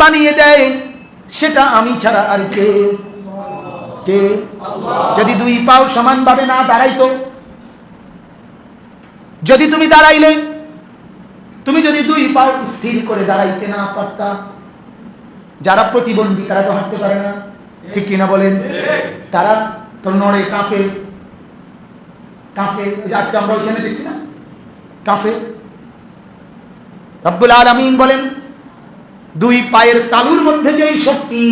বানিয়ে দেয়, সেটা আমি ছাড়া আর কে? কে? যদি দুই পাও সমানভাবে না দাঁড়াইতো, যদি তুমি দাঁড়াইলে, তুমি যদি দুই পাও স্থির করে দাঁড়াইতে না পারতা, যারা প্রতিবন্ধী তারা তো হাঁটতে পারে না। ঠিক কিনা বলেন? তারা তো নড়ে কাঁপে। কাঁপে। আজকে আমরা ওইখানে দেখছি না? কাঁপে। রব্বুল আলমিন বলেন দুই পায়ের তালুর মধ্যে যেই শক্তি,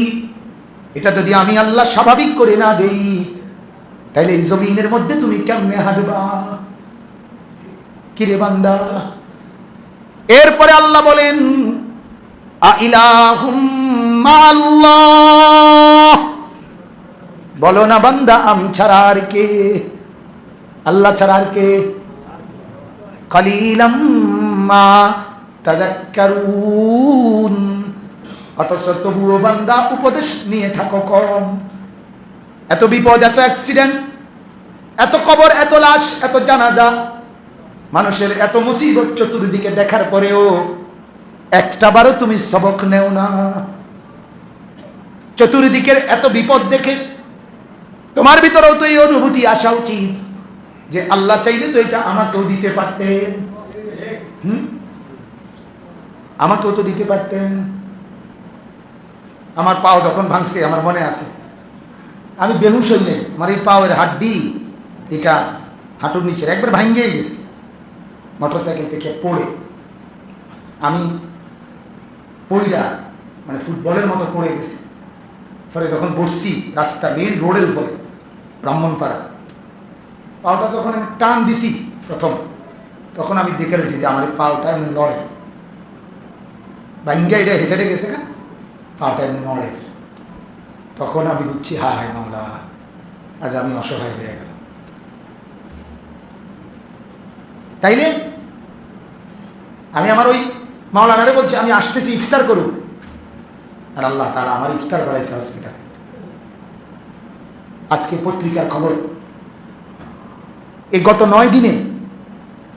এটা যদি আমি আল্লাহ স্বাভাবিক করে না দেই তাহলে এই জমিনের মধ্যে তুমি কেমনে হাঁটবা? কিরে বান্দা? এরপরে আল্লাহ বলেন বলো না বান্দা, আমি ছাড়া আর কে? আল্লাহ ছাড়া আর কে? কালিলাম মা তাদাক্কারুন। অথচ তবুও বান্দা উপদেশ নিয়ে থাকো কম। এত বিপদ, এত অ্যাক্সিডেন্ট এত কবর, এত লাশ, এত জানাজা, মানুষের এত মুসিবত চতুর্দিকে দেখার পরেও একটা বারও তুমি সবক নেও না। চতুর্দিকের এত বিপদ দেখে তোমার ভিতরেও তো এই অনুভূতি আসা উচিত যে আল্লাহ চাইলে তো এটা আমাকেও দিতে পারতেন। হুম? আমাকেও তো দিতে পারতেন। আমার পাও যখন ভাঙছে, আমার মনে আছে। আমি বেহুশ হইলে আমার এই পাওয়ের হাড্ডি, এটা হাঁটুর নিচের, একবার ভাঙ্গেই গেছে। মোটর সাইকেল থেকে পড়ে। আমি পইরা মানে ফুটবলের মতো পড়ে গেছি। ফলে যখন বসছি, রাস্তা মেন রোডের উপরে, ব্রাহ্মণপাড়া। পাওটা যখন আমি টান দিছি প্রথম, তখন আমি দেখে রয়েছি যে আমার পাওটা এমনি লড়ে ভাঙ্গা এটা হেসেটে গেছে না এমনি নড়ে। তখন আমি বুঝছি হা হায় মাওলা, আজ আমি অসহায় হয়ে গেলাম। তাইলে? আমি আমার ওই মাওলানারে বলছি, আমি আসতেছি, ইফতার করুন আর আল্লাহ তারা আমার ইফতার করাইছে হসপিটালে। আজকে পত্রিকার খবর। এই গত নয় দিনে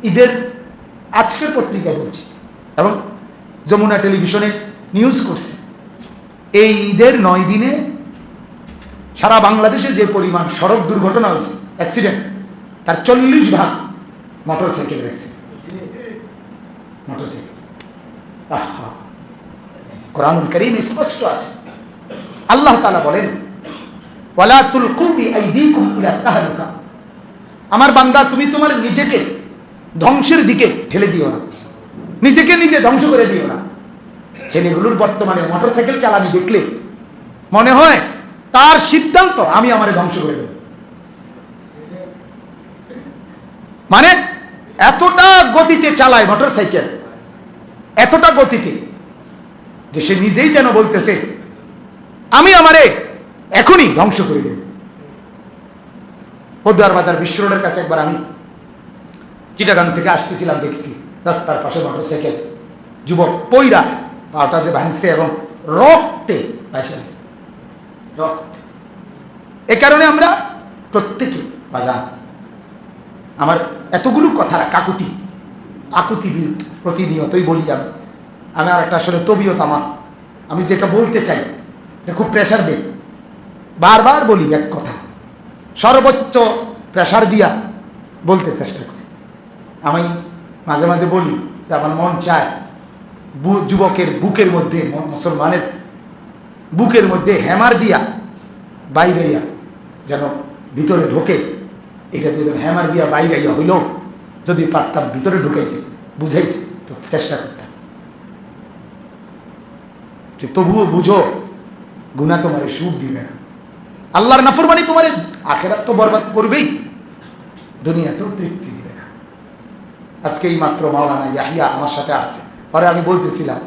ঈদের আজকের পত্রিকা বলছি, এবং যমুনা টেলিভিশনে নিউজ করছে। এই ঈদের নয় দিনে সারা বাংলাদেশে যে পরিমাণ সড়ক দুর্ঘটনা হয়েছে অ্যাক্সিডেন্ট তার চল্লিশ ভাগ মোটর সাইকেলের অ্যাক্সিডেন্ট মোটর সাইকেল আহা। কোরআনুল করিম স্পষ্ট আছে। আল্লাহ তালা বলেন আমার বান্দা, তুমি তোমার নিজেকে ধ্বংসের দিকে ঠেলে দিও না। নিজেকে নিজে ধ্বংস করে দিও না। ছেলেগুলোর বর্তমানে মোটরসাইকেল চালানি দেখলে মনে হয় তার সিদ্ধান্ত আমি আমারে ধ্বংস করে দেব। মানে এতটা গতিতে চালায় মোটরসাইকেল এতটা গতিতে যে সে নিজেই যেন বলতেছে, আমি আমারে এখনই ধ্বংস করে দেব। পদ্মার বাজার বিশ্ব রোডের কাছে একবার আমি চিটাগাং থেকে আসতেছিলাম, দেখছি রাস্তার পাশে মোটরসাইকেল যুবক পইরা পাটা যে ভাঙছে এবং রক্তে ভাসে আছে রক্ত। এ কারণে আমরা প্রত্যেকে বাজান, আমার এতগুলো কথা কাকুতি, আকুতি প্রতিনিয়তই বলি আমি। আমি আর একটা আসলে তবিয়ত আমার। আমি যেটা বলতে চাই, এটা খুব প্রেশার দেই বারবার বলি এক কথা, সর্বোচ্চ প্রেশার দিয়া বলতে চেষ্টা করি। আমি মাঝে মাঝে বলি যে আমার মন চায় যুবকের বুকের মধ্যে মুসলমানের বুকের মধ্যে হ্যামার দিয়া বাইরাইয়া যেন ভিতরে ঢোকে এটা দিয়ে যেন হ্যামার দিয়া বাইরাইয়া হইল, যদি পারতাম ভিতরে ঢুকাইতে, বুঝাইতে, তো চেষ্টা করতাম। যে তবুও বুঝো গুণা তোমার সুখ দিবে না। আল্লাহর নাফরমানি তোমার আখেরাত তো বরবাদ করবেই, দুনিয়াতেও তৃপ্তি দিবে না। আজকে এই মাত্র মাওলানা ইয়াহিয়া আমার সাথে আসছে। পরে আমি বলতেছিলাম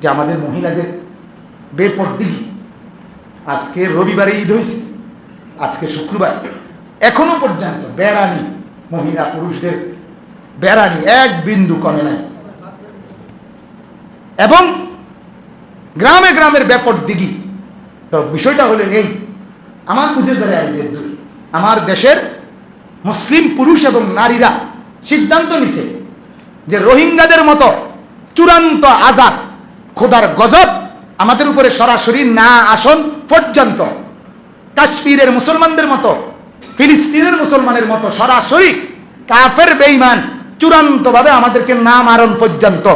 যে আমাদের মহিলাদের বেপরদিগি আজকে রবিবারে ঈদ হয়েছে, আজকে শুক্রবার। এখনও পর্যন্ত বেড়ানি মহিলা পুরুষদের, বেড়ানি এক বিন্দু কমে নাই। এবং গ্রামে গ্রামের ব্যাপর দিঘি তো বিষয়টা হলো এই, আমার বুঝে ধরে আই যে আমার দেশের মুসলিম পুরুষ এবং নারীরা সিদ্ধান্ত নিছে যে রোহিঙ্গাদের মতো চূড়ান্ত আজাদ, খোদার গজব আমাদের উপরে সরাসরি না আসন পর্যন্ত। কাশ্মীরের মুসলমানদের মতো, ফিলিস্তিনের মুসলমানের মতো সরাসরি কাফের, বেঈমান চূড়ান্তভাবে আমাদেরকে না মারণ পর্যন্ত।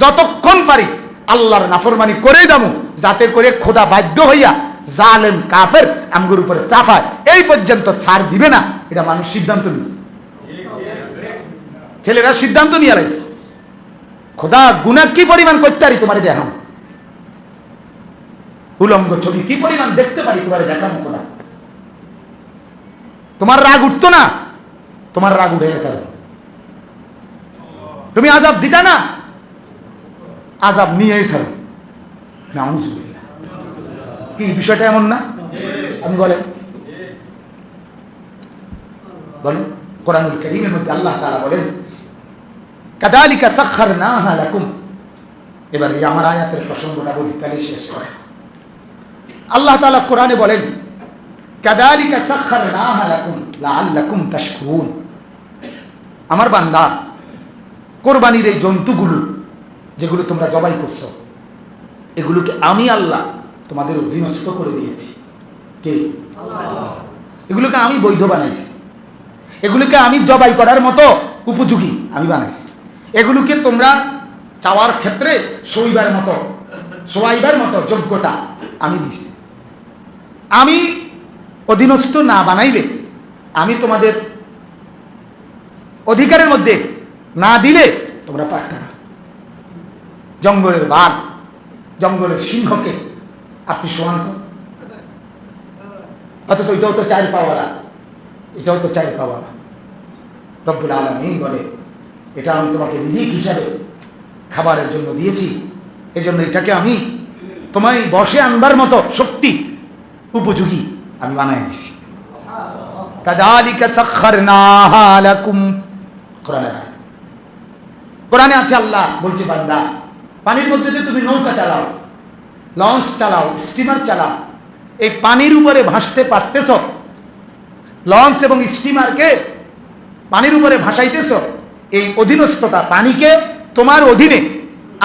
যতক্ষণ পারি আল্লাহর নাফরমানি করে যাব, যাতে করে খোদা বাধ্য হইয়া জালেম কাফের আমগুর উপরে চাফায় এই পর্যন্ত ছাড় দিবে না। এটা মানুষ সিদ্ধান্ত নিছে ছেলেরা সিদ্ধান্ত নিয়ে লাইছে খোদা গুনা কি পরিমাণ করতে পারি তোমার দেখাম উলঙ্গ ছবি কি পরিমাণ দেখতে পারি তোমার দেখাম খোদা। তোমার রাগ উঠতো না? তোমার রাগ উঠে গেছে তুমি আজাব দিতা না? আজাব নিয়ে না কি, বিষয়টা এমন না? আমি বলেন। বলেন, কোরআনুল করিমের মধ্যে আল্লাহ তারা বলেন কাদালিকা সাখখারনাহা লাকুম। এবার এই আমার আয়াতের প্রসঙ্গটা বলি তাহলে শেষ করে। আল্লাহ তালা কোরআনে বলেন, কাদালিকা সাখখারনাহা লাকুম লাআল্লাকুম তাশকুরুন। আমার বান্দা, কোরবানির এই জন্তুগুলো, যেগুলো তোমরা জবাই করছ, এগুলোকে আমি আল্লাহ তোমাদের অধীনস্থ করে দিয়েছি। কে? এগুলোকে আমি বৈধ বানাইছি। এগুলোকে আমি জবাই করার মতো উপযোগী আমি বানাইছি। এগুলোকে তোমরা চাওয়ার ক্ষেত্রে সইবার মতো সোয়াইবার মতো যোগ্যতা আমি দিছি। আমি অধীনস্থ না বানাইলে, আমি তোমাদের অধিকারের মধ্যে না দিলে তোমরা পারতে না। জঙ্গলের বাঘ, জঙ্গলের সিংহকে আপনি সমান তো? অথচ এটাও তো চার পাওয়ালা এটাও তো চার পাওয়ালা রব্বুল আলমিন বলে এটা আমি তোমাকে রিজিক হিসাবে খাবারের জন্য দিয়েছি। এজন্য এটাকে আমি তোমায় বসে আনবার মতো শক্তি, উপযোগী আমি বানাই দিছি। কোরআনে আছে আল্লাহ বলছে, বান্দা, পানির মধ্যে যে তুমি নৌকা চালাও, লঞ্চ চালাও, স্টিমার চালাও, এই পানির উপরে ভাসতে পারতেছ, লঞ্চ এবং স্টিমারকে পানির উপরে ভাসাইতেছ এই অধীনস্থতা পানিকে তোমার অধীনে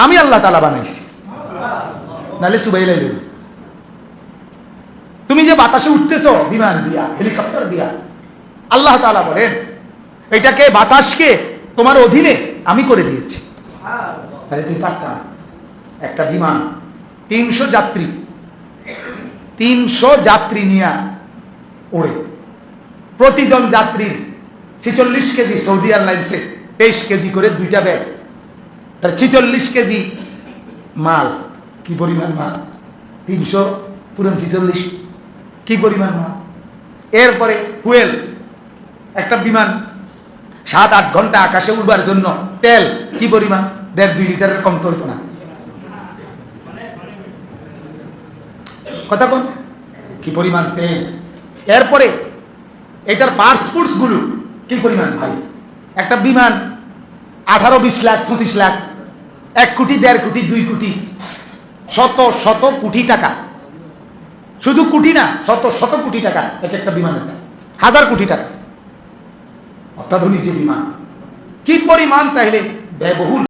আমি আল্লাহ তালা বানাইছি। নালে সুবাই তুমি যে বাতাসে উঠতেছ, বিমান দিয়া, হেলিকপ্টার দিয়া, আল্লাহ তালা বলেন, এটাকে বাতাসকে তোমার অধীনে আমি করে দিয়েছি। তাহলে তুমি পারতাম একটা বিমান, তিনশো যাত্রী তিনশো যাত্রী নিয়ে ওড়ে। প্রতিজন যাত্রীর ছেচল্লিশ কেজি সৌদি এয়ারলাইন্সে তেইশ কেজি করে দুইটা ব্যাগ। তার ছিচল্লিশ কেজি মাল। কি পরিমাণ মাল? তিনশো পুরন ছিচল্লিশ। কি পরিমাণ মাল? এরপরে ফুয়েল, একটা বিমান। সাত আট ঘণ্টা আকাশে উড়বার জন্য তেল। কি পরিমাণ? দেড় দুই লিটারের কম করতো না। কথা কোন? কি পরিমাণ তেল? এরপরে এটার পার্সপোর্টসগুলো কি পরিমাণ ভারী একটা বিমান আঠারো, বিশ লাখ, পঁচিশ লাখ, এক কোটি, দেড় কোটি, দুই কোটি, শত শত কোটি টাকা। শুধু কোটি না, শত শত কোটি টাকা, এক একটা বিমানের দাম। হাজার কোটি টাকা। অত্যাধুনিক যে বিমান। কি পরিমাণ তাহলে ব্যয়বহুল